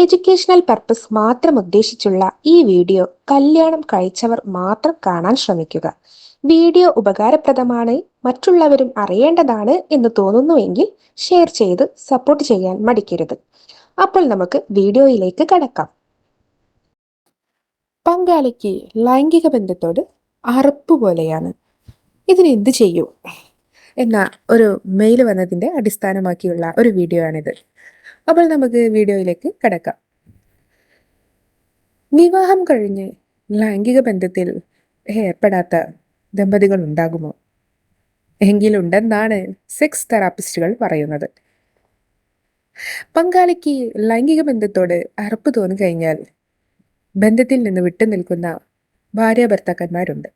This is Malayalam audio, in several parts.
എഡ്യൂക്കേഷണൽ പർപ്പസ് മാത്രം ഉദ്ദേശിച്ചുള്ള ഈ വീഡിയോ കല്യാണം കഴിച്ചവർ മാത്രം കാണാൻ ശ്രമിക്കുക. വീഡിയോ ഉപകാരപ്രദമാണ് മറ്റുള്ളവരും അറിയേണ്ടതാണ് എന്ന് തോന്നുന്നുവെങ്കിൽ ഷെയർ ചെയ്ത് സപ്പോർട്ട് ചെയ്യാൻ മടിക്കരുത്. അപ്പോൾ നമുക്ക് വീഡിയോയിലേക്ക് കടക്കാം. പങ്കാളിക്ക് ലൈംഗിക ബന്ധത്തോട് അറപ്പ് പോലെയാണ്. ഇതിനെന്ത് ചെയ്യും? എന്ന ഒരു മെയിൽ വന്നതിന്റെ അടിസ്ഥാനമാക്കിയുള്ള ഒരു വീഡിയോ ആണിത് അപ്പോൾ നമുക്ക് വീഡിയോയിലേക്ക് കിടക്കാം. വിവാഹം കഴിഞ്ഞ് ലൈംഗിക ബന്ധത്തിൽ ഏർപ്പെടാത്ത ദമ്പതികൾ ഉണ്ടാകുമോ? എങ്കിലുണ്ടെന്നാണ് സെക്സ് തെറാപ്പിസ്റ്റുകൾ പറയുന്നത്. പങ്കാളിക്ക് ലൈംഗിക ബന്ധത്തോട് അറപ്പ് തോന്നിക്കഴിഞ്ഞാൽ ബന്ധത്തിൽ നിന്ന് വിട്ടുനിൽക്കുന്ന ഭാര്യ ഭർത്താക്കന്മാരുണ്ട്.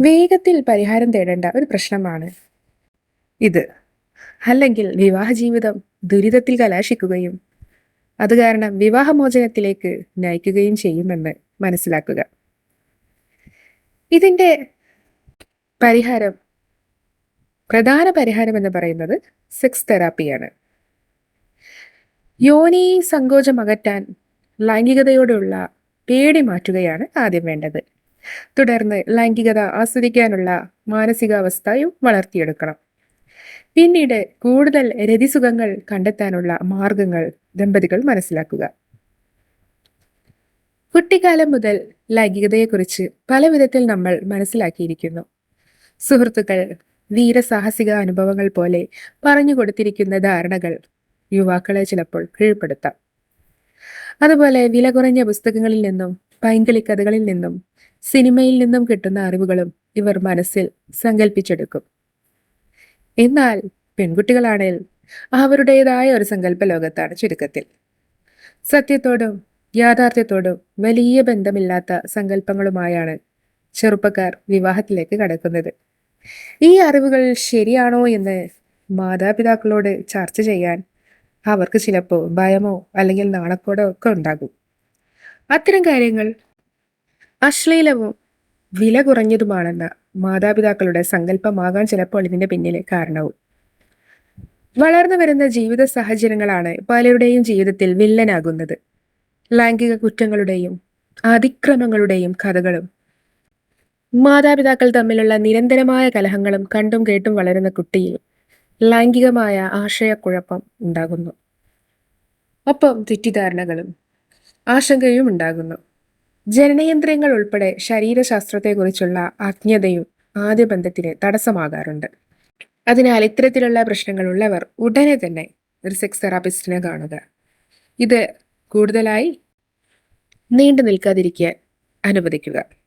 വേഗത്തിൽ പരിഹാരം തേടേണ്ട ഒരു പ്രശ്നമാണ് ഇത്. അല്ലെങ്കിൽ വിവാഹ ജീവിതം ദുരിതത്തിൽ കലാശിക്കുകയും അത് കാരണം വിവാഹമോചനത്തിലേക്ക് നയിക്കുകയും ചെയ്യുമെന്ന് മനസ്സിലാക്കുക. ഇതിന്റെ പരിഹാരം പ്രധാന പരിഹാരം എന്ന് പറയുന്നത് സെക്സ് തെറാപ്പിയാണ് യോനി സങ്കോചം അകറ്റാൻ ലൈംഗികതയോടുള്ള പേടി മാറ്റുകയാണ് ആദ്യം വേണ്ടത്. തുടർന്ന് ലൈംഗികത ആസ്വദിക്കാനുള്ള മാനസികാവസ്ഥയും വളർത്തിയെടുക്കണം. പിന്നീട് കൂടുതൽ രതിസുഖങ്ങൾ കണ്ടെത്താനുള്ള മാർഗങ്ങൾ ദമ്പതികൾ മനസ്സിലാക്കുക. കുട്ടിക്കാലം മുതൽ ലൈംഗികതയെക്കുറിച്ച് പല വിധത്തിൽ നമ്മൾ മനസ്സിലാക്കിയിരിക്കുന്നു. സുഹൃത്തുക്കൾ വീരസാഹസിക അനുഭവങ്ങൾ പോലെ പറഞ്ഞു കൊടുത്തിരിക്കുന്ന ധാരണകൾ യുവാക്കളെ ചിലപ്പോൾ കീഴ്പ്പെടുത്താം. അതുപോലെ വില കുറഞ്ഞ പുസ്തകങ്ങളിൽ നിന്നും പൈങ്കിളി കഥകളിൽ നിന്നും സിനിമയിൽ നിന്നും കിട്ടുന്ന അറിവുകളും ഇവർ മനസ്സിൽ സങ്കല്പിച്ചെടുക്കും എന്നാൽ പെൺകുട്ടികളാണേൽ അവരുടേതായ ഒരു സങ്കല്പ ലോകത്താണ് ചുരുക്കത്തിൽ. സത്യത്തോടും യാഥാർത്ഥ്യത്തോടും വലിയ ബന്ധമില്ലാത്ത സങ്കല്പങ്ങളുമായാണ് ചെറുപ്പക്കാർ വിവാഹത്തിലേക്ക് കടക്കുന്നത്. ഈ അറിവുകൾ ശരിയാണോ എന്ന് മാതാപിതാക്കളോട് ചർച്ച ചെയ്യാൻ അവർക്ക് ചിലപ്പോൾ ഭയമോ അല്ലെങ്കിൽ നാണക്കോടോ ഒക്കെ ഉണ്ടാകും. അത്തരം കാര്യങ്ങൾ അശ്ലീലവും വില കുറഞ്ഞതുമാണെന്ന മാതാപിതാക്കളുടെ സങ്കല്പമാകാൻ ചിലപ്പോൾ ഇതിന്റെ പിന്നിലെ കാരണവും. വളർന്നു വരുന്ന ജീവിത സാഹചര്യങ്ങളാണ് പലരുടെയും ജീവിതത്തിൽ വില്ലനാകുന്നത്. ലൈംഗിക കുറ്റങ്ങളുടെയും അതിക്രമങ്ങളുടെയും കഥകളും മാതാപിതാക്കൾ തമ്മിലുള്ള നിരന്തരമായ കലഹങ്ങളും കണ്ടും കേട്ടും വളരുന്ന കുട്ടിയിൽ ലൈംഗികമായ ആശയക്കുഴപ്പം ഉണ്ടാകുന്നു. ഒപ്പം തെറ്റിദ്ധാരണകളും ആശങ്കയും ഉണ്ടാകുന്നു. ജനനയന്ത്രങ്ങൾ ഉൾപ്പെടെ ശരീരശാസ്ത്രത്തെക്കുറിച്ചുള്ള അജ്ഞതയും ആദ്യ ബന്ധത്തിന് തടസ്സമാകാറുണ്ട്. അതിനാൽ ഇത്തരത്തിലുള്ള പ്രശ്നങ്ങളുള്ളവർ ഉടനെ തന്നെ ഒരു സെക്സ് തെറാപ്പിസ്റ്റിനെ കാണുക. ഇത് കൂടുതലായി നീണ്ടു നിൽക്കാതിരിക്കാൻ അനുവദിക്കുക.